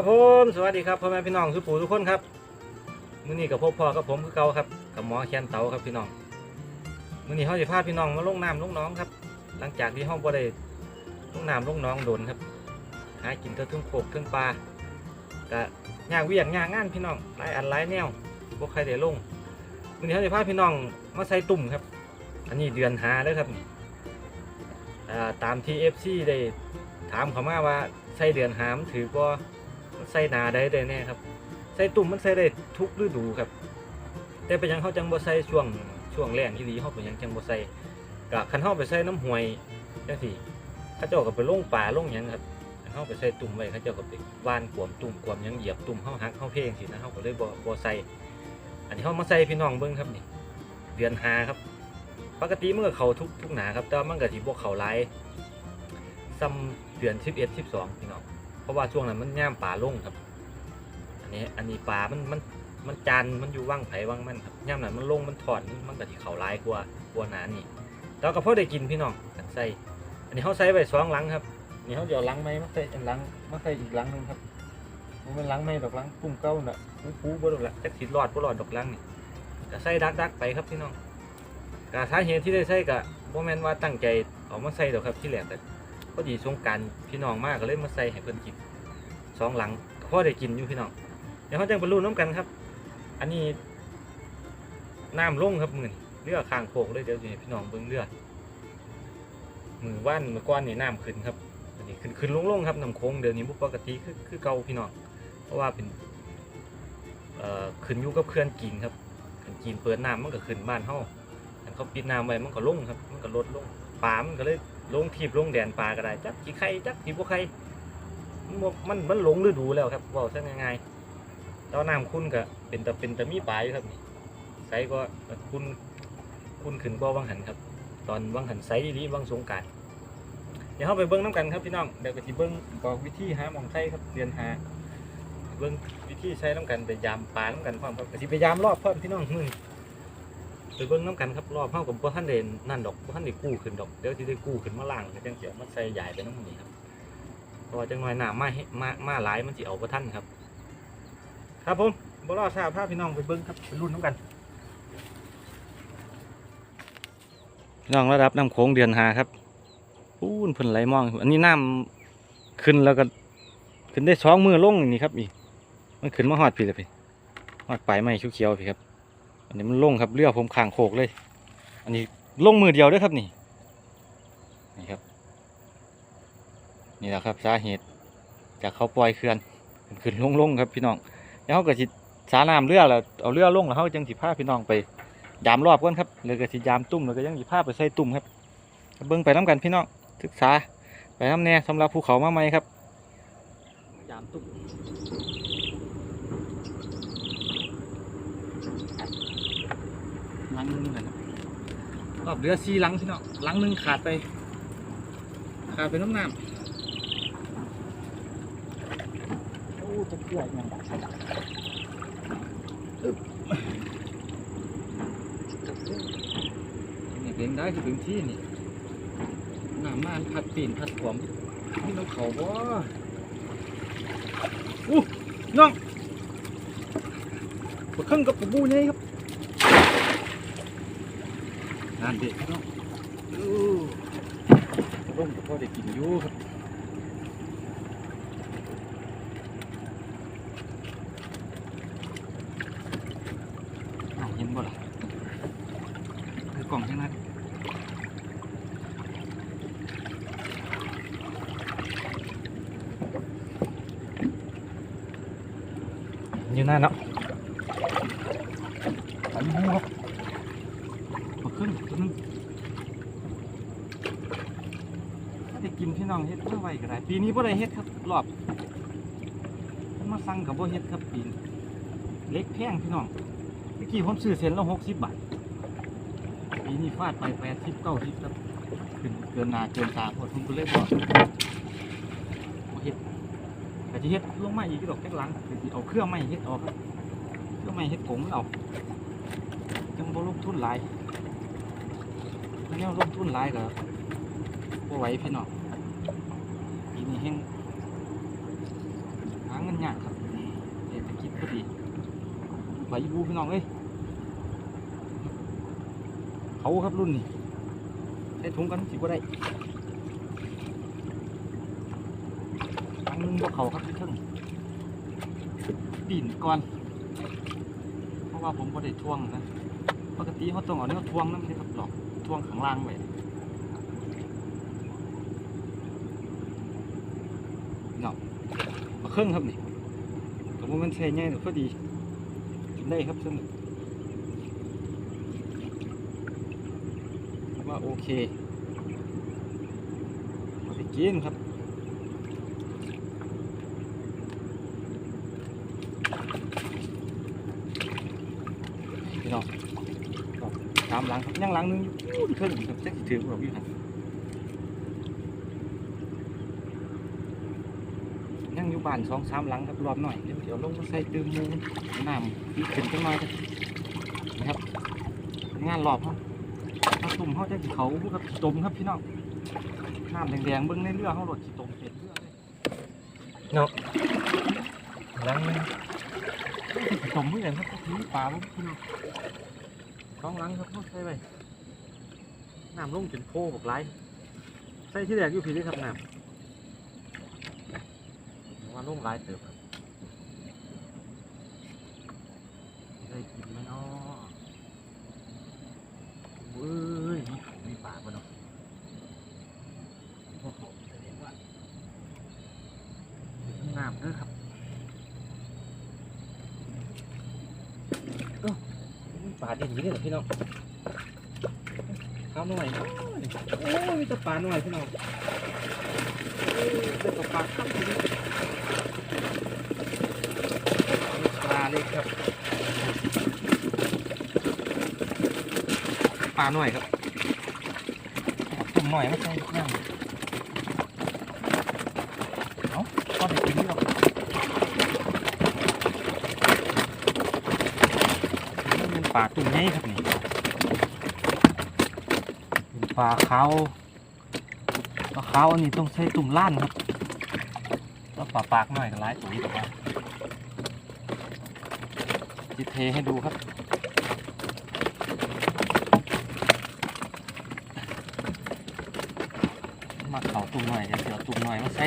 ครับผมสวัสดีครับพ่อแม่พี่น้องสุปูทุกคนครับมื้อนี้กับพบพ่อกับผมคือเก่าครับกับหมอแคนเตาครับพี่น้องมื้อนี้เขาจะพาพี่น้องมาลงน้ำลงน้องครับ หลังจากที่ห้องบ่ได้ลงน้ำลงน้องโดนครับ หากินเท่าทุ่งโขกเท่งปลาก็ย่างเวียงย่างงานพี่น้องหลายอันหลายแนวบ่ใครได้ลงมื้อนี้เขาจะพาพี่น้องมาใส่ตุ่มครับ อันนี้เดือนหาเลยครับตามที่ FC ได้ถามเขามาว่าใส่เดือนหามถือว่า ใส่นาได้ได้แน่ครับ ใส่ตุ่มมันใส่ได้ทุกฤดูครับ แต่เป็นหยังเขาจังบ่ใส่ช่วงช่วงแรงที่ดีเขาเป็นหยังจังบ่ใส่กะคันเฮาไปใส่น้ำห้วยจังซี่เขาเจ้าก็ไปลงป่าลงหยังครับคันเฮาไปใส่ตุ่มไว้เขาเจ้าก็ไปว่านกวมตุ่มกวมยังเหยียบตุ่มเฮาหักเฮาเพลงสินะเฮาก็เลยบ่บ่ใส่อันนี้เฮามาใส่พี่น้องเบิ่งครับนี่เดือนหาครับ ปกติมันก็เขาทุกทุกหนาครับแต่ว่ามันก็สิบ่เขาหลายซ้ำเดือน11 12พี่น้อง เพราะว่าช่วงนั้นมันย่ามป่าลงครับ อันนี้อันนี้ป่ามันมันมันจานมันอยู่ว่างไผ่ว่างมันครับย่ามนั้นมันลงมันถอนมันก็ที่เขาร้ายกว่ากว่าหนานี่แล้วก็พอได้กินพี่น้องกันใส่อันนี้เขาใส่ไว้สองลังครับนี่เขาเดี๋ยวลังไหมมาใส่อันลังมาใส่อีกลังหนึงครับมันเป็นลังไหมดอกลังกุ้งเก้าน่ะปูปูบ่ดอกละจักสิรอดบ่รอดดอกลังนี่ก็ใส่ดักดักไปครับพี่น้องกาสาเหตุที่ได้ใส่ก็บ่แม่นว่าตั้งใจเอามาใส่ดอกครับที่แรกก็ พอดีสงการพี่น้องมากก็เลยมาใส่ให้เพิ่นกินสองหลังก็พอได้กินอยู่พี่น้องเดี๋ยวเขาจังไปรุ่นน้ำกันครับ อันนี้น้ำลงครับมือนเรือข้างโคกเลยเดี๋ยวสิให้พี่น้องเบิ่งเรือดมือว่านมือก้อนนี่น้ำขึ้นครับอันนี้ขึ้นขึ้นลงลงครับน้ำโค้งเดี๋ยวนี้บุปกติคือคือเก่าพี่น้องเพราะว่าเป็นเอ่อขึ้นอยู่กับเคลื่อนกินครับขึ้นกินเปิดน้ำมันก็ขึ้นบ้านเฮาอันเขาปิดน้ำไว้มันก็ลงครับ มันก็ลดลงปลามันก็เลย ลงทีบลงแดนปลาก็ได้จักกี่ไข่จักกี่บ่ไข่มันมันมันหลงฤดูแล้วครับเว้าซะง่ายๆตอนน้ำคุณก็เป็นแต่เป็นแต่มีปลาอยู่ครับนี่ไซก็คุณคุณขึ้นบ่วังหันครับ ตอนวังหันไซดีวังสงการเดี๋ยวเราไปเบิ้งน้ำกันครับพี่น้องเดี๋ยวก็สิเบิ้งบอกวิธีหาหมองไข่ครับเรียนหาเบิ้งวิธีใช้น้ำกันไปยามปลาน้ำกันพร้อมครับไปยามรอบพร้อมพี่น้องมือ ไปเบิ่งน้ำกันครับรอบเฮากับบ่ทันได้นั่นดอกบ่ทันได้กู้ขึ้นดอกเดี๋ยวสิได้กู้ขึ้นมาล่างจังสิเอามาใส่ใหญ่ไปน้ำมันนี้ครับพราะว่าจังหน้อยหน้ำมาให้มามาหลายมันสิเอาบ่ทันครับ ครับผมบ่รอช้าพาพี่น้องไปเบิ่งครับไปรุ่นน้ำกันพี่น้องระดับน้ำโขงเดือนหาครับอู้นพ่นไหลมอง อันนี้น้ำขึ้นแล้วก็ขึ้นได้สองมือลงนี่ครับอีกมันขึ้นมาฮอดพี่เลยพี่ฮอดปลายไม้เขียวๆพี่ครับ อันนี้มันลงครับเรือผมข้างโคกเลย อันนี้ลงมือเดียวด้วยครับนี่นี่ครับ นี่แหละครับสาเหตุจากเขาปล่อยเขื่อนขึ้นลงลงครับพี่น้องแล้วเขาก็สิสาน้ำเรือแล้วเอาเรือลงแล้วเขาจังสิพาพี่น้องไปยามรอบกันครับเลยก็สิยามตุ่มแล้วก็ยังสิพาไปใส่ตุ่มครับเบิ่งไปน้ำกันพี่น้องศึกษาไปน้ำแน่สำหรับภูเขามาใหม่ครับยามตุ่ม หลังห นึงนะครับรอบเรือซีหลังพี่น้องหลังหนึงขาดไป ขาดไปน้ำน้ำโอ้จะเกลือยังดักใส่ดักอึ๊บนี่เป็นได้คือถึงที่นี่น้ำมันพัดปีนพัดขวมนี่น้ำเขาบ่อู้น้องปะเครื่องกับปะบูนี่ครับ งานเด็กเนาะอู้ร่มก็พอได้กินอยู่ครับอ้าวเห็นบ่ล่ะคือกล่องทั้งนั้นอยู่นั่นเนาะอันนี้ครับ มาขึ้นตัวนึงถ้าได้กินพี่น้องเฮ็ดเพื่อไว้ก็ได้ ปีนี้บ่ได้เฮ็ดครับ รอบผมมาสั่งกับบ่เฮ็ดครับปีนี้เล็กแพงพี่น้องเมื่อกี้ผมซื้อเส้นละหกสิบบาทปีนี้ฟาดไปแปดสิบเก้าสิบครับขึ้นเกินนาเกินตาพอผมก็เลยบ่บ่เฮ็ดแต่ที่เฮ็ดลงมาอีกดอกแค่หลังคือเอาเครื่องไม้เฮ็ดออกครับเครื่องไม้เฮ็ดผงมันเอาจังบ่ลงทุนหลายแนวลงทุนหลายก็บ่ไหวพี่น้อง นี้แห้งหาเงินยากครับเศรษฐกิจก็ดีไปอีบูพี่น้องเอ้ยเขาครับรุ่นนี้ใส่ถุงกันสิบ่ได้ตังนึงบ่เขาครับพี่เทิงปีนก่อน เพราะว่าผมบ่ได้ทวงนะ ปกติเขาต้องเอาเนื้อทวงนั่นสิครับหรอกทวงข้างล่างไว้เนาะมา เครื่องครับนี่แต่ว่ามันใช้ง่ายหรือก็ดีกินได้ครับสนุกว่าโอเคเอาไปกินครับพี่น้องตามหลังครับยังหลังหนึงอยู่เครื่องครับจักสิถือแบบนี้ครับยัง อยู่บ้านสองสามหลังครับรอบหน่อย เดี๋ยวเดี๋ยวลงมาใส่ตื่มหมูน้ำอีกขึ้นจังหน่อยครับนะครับ งานรอบครับถ้าตุ่มเขาจะขี้เขาครับขี้ตมครับพี่น้องน้ำแดงๆเบิ้งในเรือเขาหลดขี้ตมเป็นเรือเลยเนาะหลังหนึงขี้ตมเพื่อนครับก็คือปลาบ่พี่น้องท้องหลังครับเขาใส่ไปน้ำลงจนโพบอกไรใส่ที่แรกอยู่ผีได้ครับน้ำ ว่าลงไรเติบครับได้กินไหมเนาะเว้ยมีเขามีปลาปะเนาะโอ้โหแสดงว่าถึงน้ำเด้อครับเอ้ามีปลาเด่นนี่เหรอพี่น้องข้าวหน่อยโอ้ยมีแต่ปลาหน่อยพี่น้องเอ้ยเด็กปลาข้าวทีนี้ปลา เล็กครับปลาหน่อยครับตุ่มหน่อยไมาใส่ย่างเอ้าก็ได้กินนี่หรอกนี่เป็นปลาตุ่มใหญ่ครับนี่ปลาขาวปลาขาวอันนี้ต้องใช้ตุ่มล้านครับแล้วปลาปากหน่อยก็ร้ายตุ๋ยแต่ว่า จะเทให้ดูครับ มาเขาตุ่มหน่อยเดี๋ยวเดี๋ยวตุ่มหน่อยมาใส่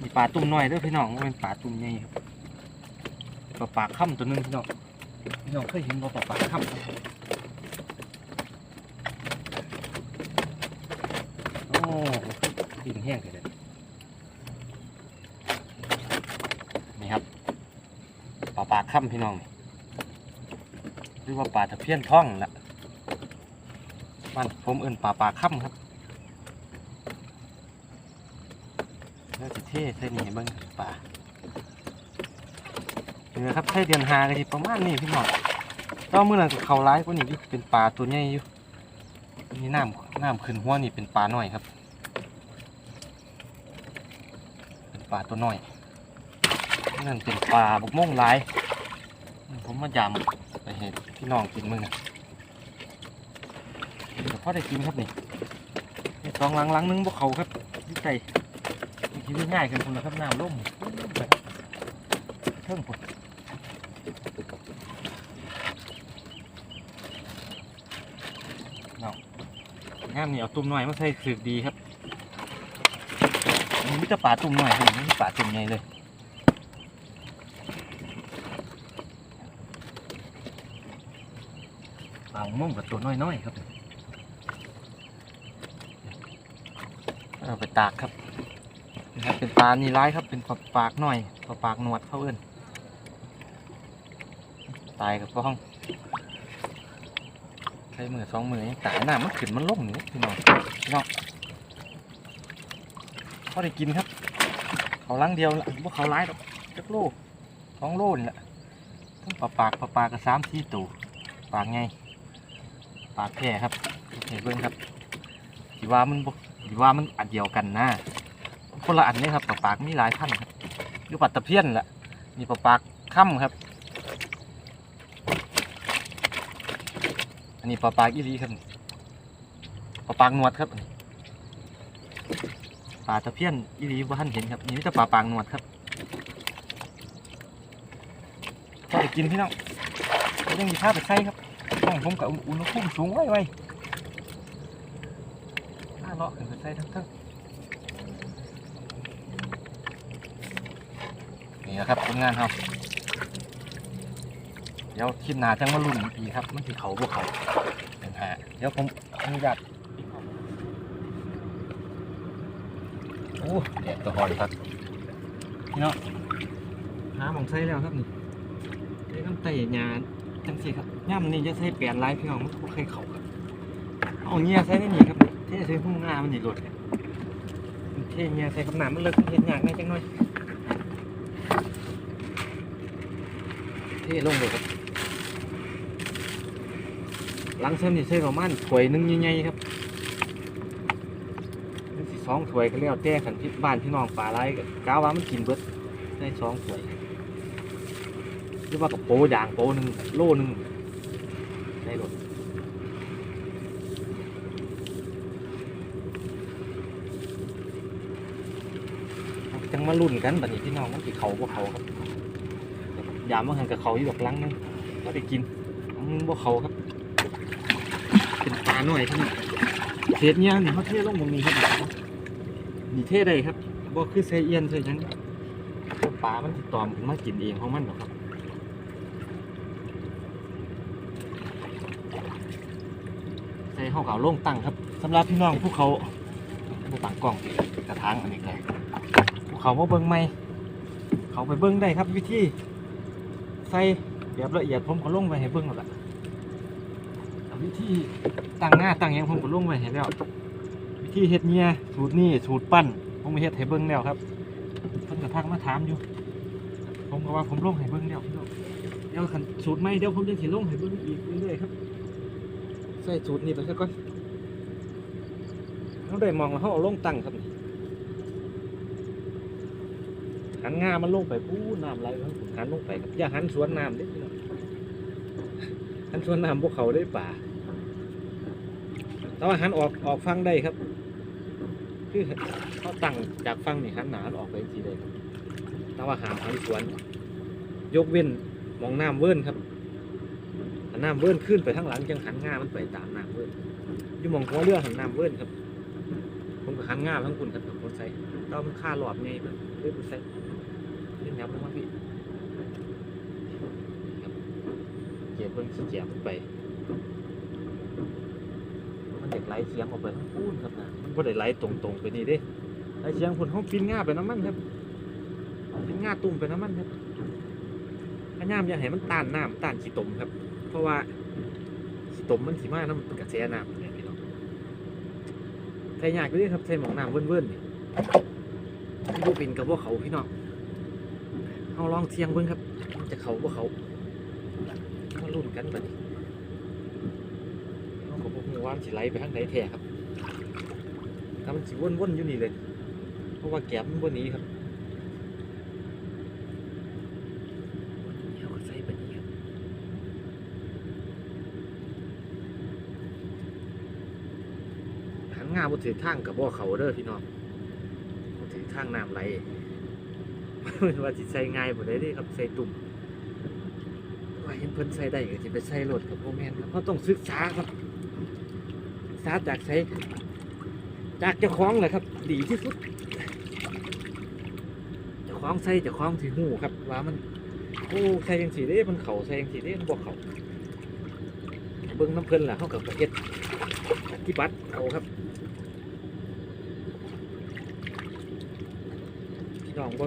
มีปลาตุ่มหน่อยด้วยพี่น้องมันเป็นปลาตุ่มใหญ่ครับปลาปากค่ำตัวหนึงพี่น้องพี่น้องเคยเห็นบ่ปลาปากค่ำครับโอ้กินแห้งเลยนี่ครับปลาปลา ค่ำพี่น้องนี่หรือว่าปลาตะเพียนท่องนั่นละมันผมเอื่นปลาปลาค่ำครับแล้วจะเท่ใส่นี่ให้เบิ้งปลาเนื้อครับใส่เดือนหากันประมาณนี้พี่น้องก็เมื่อนั้นก็เขาร้ายกว่านี้เป็นปลาตัวใหญ่อยู่นี่น้ำน้ำขึ้นหัวนี่เป็นปลาหน้อยครับ เป็นปลาตัวหน้อยนั่นเป็นปลาบกม่วงหลาย ผมมายำไปเห็นพี่น้องกินมึงนะเดี๋ยวพ่อได้กินครับนี่สองหลังหลังนึงพวกเขาครับที่ใจชีวิตง่ายขึ้นคุณนะครับน้ำล่มแบบเพิ่งผมงามนี่เอาตุ่มหน่อยมาใส่สืบดีครับอันมีแต่ปลาตุ่มหน่อยครับไม่ใช่าตุ่มใหญ่เลย ปลาม่วงกับตัวน้อยๆครับเอาไปตากครับนะครับ เป็นปลานี่ร้ายครับ เป็นปลาปากหน่อยปลาปากหนวดเขาเอิ้นตายกับป้องใช้มือสองมือยังตายหน้ามันขึ้นมันล่มนี่พี่น้องพี่น้องเขาได้กินครับเขาลังเดียวละพวกเขาร้ายดอกจักโลสองโลนี่แหละทั้งปลาปากปลาปากกับสามสี่ตัวปากไง ปลาแพร่ครับเห็นเบิ้งครับดีว่ามันดีว่ามันอันเดียวกันนะคนละอันนี่ครับปลาปากมีหลายพันครับยูปัดตะเพี้ยนแหละมีปลาปากค่ำครับ อันนี้ปลาปากอีรีครับปลาปากนวดครับปลาตะเพี้ยนอีรีว่าท่านเห็นครับนี่จะปลาปากนวดครับก็จะกินพี่น้องยังมีข้าวไปใช้ครับ ต้องผมกับอุณหภูมิสูงไว้ไว้ข้าเลาะขึ้นไปใส่ทั้งทั้งนี่แหละครับผลงานครับเดี๋ยวคลิปหน้าจังมาลุ้นอีกครับ มันสิเขาพวกเขาเป็นหาเดี๋ยวผมอนุญาตโอ้แดดตัวหอนครับพี่น้องหาหมองใส่แล้วครับนี่ใช้น้ำไต่ยาด จังสิครับย่ำนี่จะใช้เปลี่ยนลายพี่น้องมันบ่เคยเขาครับเอาเงี้ยใส่ได้หนีครับเทใส่หุ้งงามันนี่หลดเท่เงี้ยใส่กับน้ำมันเลิกเห็นยากแน่จังหน่อยเท่ลงเลยครับหลังเส้นนี่ใส่ประมาณถวยนึงใหญ่ๆครับสองถวยก็แล้วแต่ขันพี่บ้านพี่น้องป่าไรก็กาวว่ามันกินเบิดได้สองถวย หรือว่ากับโปด่างโปหนึ่งโลหนึ่งได้หมดจังมาลุ่นกันบัดนี้พี่น้องมันกี่เขาพวกเขาครับยามว่าหันกับเขาอยู่ดอกลังนึงก็ได้กินอันนึงพวกเขาครับเป็นปลาหน่อยที่เศเนี่ยนี่เขาเทลงตรงนี้ครับนี่เทได้ครับบ่คือเซเอียนเซหยังปลามันสิตอมมากินเองของมันหรอครับ ใส่ห้องเขาโล่งตั้งครับสำหรับพี่น้องผู้เขาผู้ต่างกล้องกระถางอันนี้เลยผู้เขามาเบิ้งไม่เขาไปเบิ้งได้ครับวิธีใส่แบบละเอียดผมก็ลงไปให้เบิ้งแล้วล่ะวิธีตั้งหน้าตั้งหยังผมก็ลงไปให้แล้ววิธีเฮ็ดเนี่ยสูตรนี่สูตรปั้นผมไปเฮ็ดให้เบิ้งแล้วครับเพิ่นกระทักมาถามอยู่ผมก็ว่าผมลงให้เบิ้งแล้วพี่น้องเดี๋ยวคันสูตรใหม่เดี๋ยวผมจะสิลงให้เบิ้งอีกเรื่อยๆครับ ใส่สูตรนี้ไปซะก่อนเขาได้มองแล้วเขาเอาลงตั้งครับหันงามันลงไปปู้น้ำไหลแล้วหันลงไปครับอย่าหันสวนน้ำเด้พี่น้องหันสวนน้ำพวกเขาได้ป่าแต่ว่าหันออกออกฟังได้ครับ คือเขาตั้งจากฟังนี่หันหนาออกไปทีเลยแต่ว่าหามหันสวน ยกเว้นมองน้ำเวิ้นครับ น้ำเวิ้นขึ้นไปข้างหลังจังหันง่ามันไปตามน้ำเวิ้นอยู่มองหัวเรือหันน้ำเวิ้นครับ ผมก็หันง่าทั้งคุณครับผมใส่ตอนมันค่าหลอดไงมันเรียกผมใส่เล่นยับลงมาพี่เก็บเพิ่งขี้เกียจมันไป มันเด็กไหลเสียงออกไปทั้งปูนครับนะมันก็ได้ไหลตรงๆไปนี่เด้ไหลเสียงคนห้องปีนง่าไปน้ำมันครับปีนง่าตุ่มไปน้ำมันครับพยายามอย่าให้มันต้านน้ำต้านขี้ตมครับ ราะว่าตมมันสีมาน้ำกระแสน้ำเนี่ยพี่น้องใส่ยากด้ครับใส่หมองน้ำเวิ้นๆนี่ผู้ปินกับพวกเขาพี่น้องเอาลองเทียงเบิ้งครับ จะเขาพวกเขามาลุ้นกันบัดนี้เอากับพวกมือว่านสิไหลไปทางไหนแท้ครับถ้ามันสิวนๆอยู่นี่เลย เพราะว่าแก้มมันบนนี้ครับเดี๋ยวก็ใส่ไปนี่ครับ หัน งาบ่ถือทางกับบ่อเขาเด้อพี่น้องบ่ถือทางน้ำไหลว่าสิใส่ง่ายบ่ได้เด้ครับใส่ตุ่มว่าเห็นเพิ่นใส่ได้ก็สิไปใส่รถกับบ่แม่นครับเราต้องศึกษาครับศึกษาจากใส่จากเจ้าของแหละครับ ดีที่สุดเจ้าของใส่เจ้าของสิฮู้ครับ ว่ามันโอ้ใส่จังซี่เด้มันเข้าใส่จังซี่เด้มันบ่เข้าเบิ่งน้ำเพิ่นล่ะเฮาก็เฮ็ดปฏิบัติเอาครับพี่ น้องบ่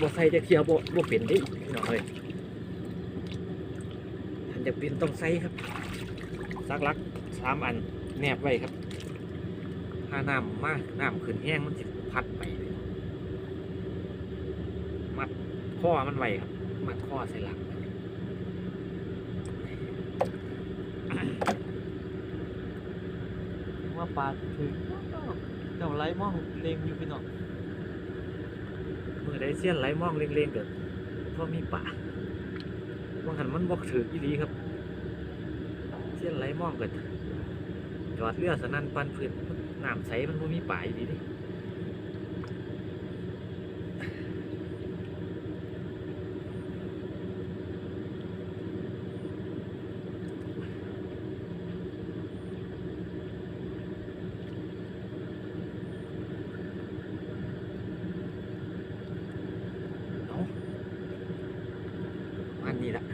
บ่ใส่จะเที่ยวบ่บ่เป็นเด้พี่น้องเอ้ยท่านจะเป็นต้องใส่ครับสักลักสามอันแนบไว้ครับ ถ้าน้ำมากน้ำขึ้นแห้งมันสิพัดไป มัดข้อมันไว้ครับ มัดข้อใส่หลังว่าปลาถึงเจ้าไหลมองเลงอยู่พี่น้อง มือได้เสี้ยนไหลมองเล็งๆเกิดเพราะมีป่าบางหันมันบอกถืออีหลีครับ เสี้ยนไหลมองเกิดจอดเรือสนั่นปันพื้นน้ำใสมันบ่มีป่าอีหลีเดิ อันนี้ละ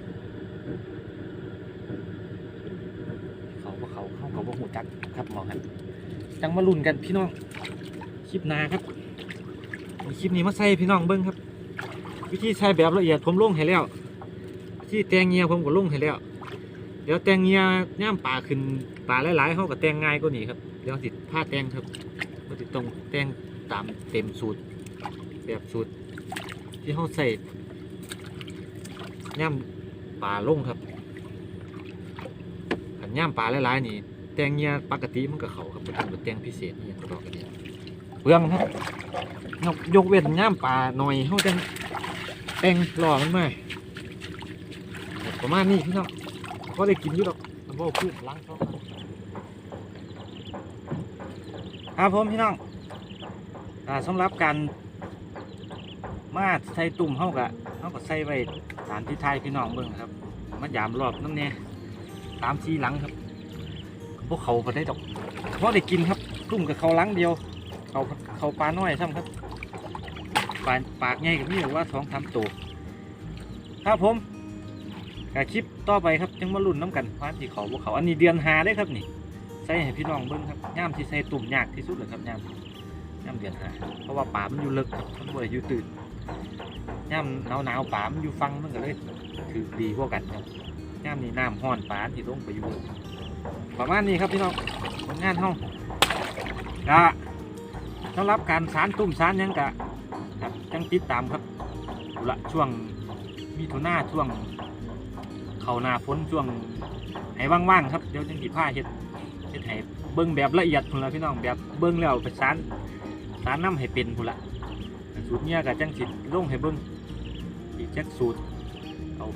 เขาก็เขาเข้ากับว่าหูจักครับหม อครับจังมาลุ้นกันพี่น้องคลิปหนาครับมีคลิปนี้มาใส่พี่น้องเบิ้งครับ วิธีใช้แบบละเอียดผมลงให้แล้ววิธีแตงเงียผมก็ลงให้แล้ว เดี๋ยวแตงเงียย่ามป่าขึ้นป่าหลายๆเขาก็แตงง่ายกว่านี้ครับเดี๋ยวสิผ้าแตงครับก็ติดตรงแตงตามเต็มสูตร แบบสูตร ที่เขาใส่ย่ามป่าลงครับขันย่ามป่าหลายๆนี่ แตงเงียปกติมันก็เขาครับเป็นแตงพิเศษนี่ย่างที่บอกกันเนี่ยเปลืองครับยกยกเว้นย่ามป่าหน่อยเขาจังแตงหล่อมันมประมาณนี้พี่น้องก็ได้กินอยู่ดอกมันบ่พูดล้างท้องครับผมพี่น้องอสำหรับการมาใส่ตุ่มเฮากะเฮาก็ใส่ไว้ตามที่ไทยพี่น้องเบิ่งครับ มายามรอบน้ำเนี่ยตามสีหลังครับ พวกเขาก็ได้ดอกเพราะได้กินครับตุ่มกับเขาหลังเดียว เขาเขาปลาน้อยซ้ำครับปลาปากใหญ่กับนี่ว่าสองสามตัวครับผมกับคลิปต่อไปครับจังมาลุ้นน้ำกันว่าที่เขาบ่เขาอันนี้เดือนหาได้ครับนี่ใส่ให้พี่น้องเบิ้งครับย่ามที่ใส่ตุ่มยากที่สุดเลยครับย่ามย่ามเดือนหาเพราะว่าป่ามันอยู่ลึกครับมันบ่ได้อยู่ตื่นย่ามหนาวหนาวป่ามันอยู่ฟังมันก็เลยถือดีกว่ากันครับย่ามนี้น้ำห้อนป่าที่ลงไปอยู่ลึก ประมาณนี้ครับพี่น้องผลงานห้องกะสำหรับการสารตุ่มสารยังกะครับจังติดตามครับอาละช่วงมีถุนาช่วง เขานาฝนช่วงให้ว่างๆครับเดี๋ยวจังสีผ้าเฮ็ดเฮ็ดให้เบิ้งแบบละเอียดพุ่นละพี่น้องแบบเบิ้งแล้วไปสารสารน้ำให้เป็นพุ่นละสูตรเนี้ยกับจังสิลงให้เบิ้งอีกจักสูตรเอา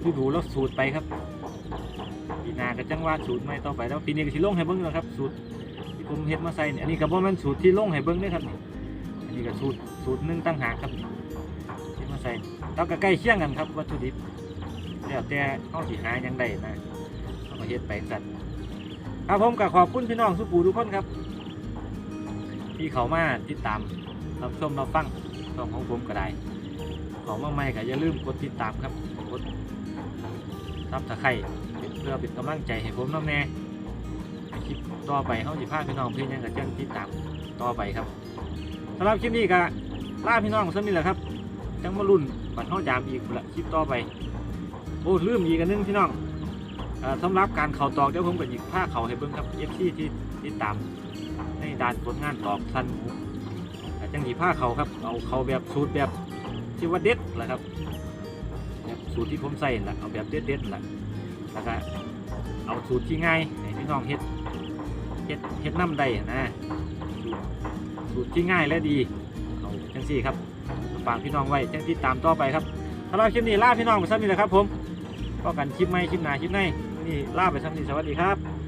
ดูดูแล้วสูตรไปครับ ปีหนากับจังว่าสูตรใหม่ต่อไปแล้วปีนี้ก็สิลงให้เบิ้งแล้วครับสูตรที่ผมเฮ็ดมาใส่เนี่ยอันนี้ก็บ่แม่นสูตรที่ลงให้เบิ่งเด้อครับนี่อันนี้ก็สูตรสูตรหนึงต่างหากครับเฮ็ดมาใส่แล้วก็ใกล้เคียงกันครับวัตถุดิบแล้วแต่เฮาสิหาหยังได้นะเอามาเฮ็ดไปสั่นครับผมก็ขอบคุณพี่น้องสุปูทุกคนครับ ที่เขามาติดตามรับชมรับฟังช่องของผมก็ได้ของมาใหม่ก็อย่าลืมกดติดตามครับกดซับตะไคร้ เพื่อเป็นกำลังใจให้ผมน้ำแน่คลิปต่อไปเขาสิพาพี่น้องเพี่ยังกับเจ้าติดตามต่อไปครับสำหรับคลิปนี้ก็ลาพี่น้องสักนิดแหละครับจังมารุ่นบัดเขาจามอีกละคลิปต่อไปโอ้ลืมอีกันนึงพี่น้องสำหรับการเข่าตอกเดี๋ยวผมก็หยิบผ้าเข่าให้เบิ้งครับเอฟซีที่ติดตามในด้านผลงานตอกสั้นหมูจังหยิบผ้าเข่าครับเอาเข่าแบบสูตรแบบที่ว่าเด็ดแหละครับแบบสูตรที่ผมใส่นั่นแหละเอาแบบเด็ดเด็ดๆแหละ แล้วก็เอาสูตรที่ง่ายให้พี่น้องเฮ็ดเฮ็ดเฮ็ดน้ำได้นะสูตรที่ง่ายและดีเอาจังสี่ครับฝากพี่น้องไว้จังที่ตามต่อไปครับสำหรับคลิปนี้ลาพี่น้องไปซ้ำนี่แหละครับผมก็กันคลิปใหม่คลิปหน้าคลิปในนี่ลาไปซ้ำนี่สวัสดีครับ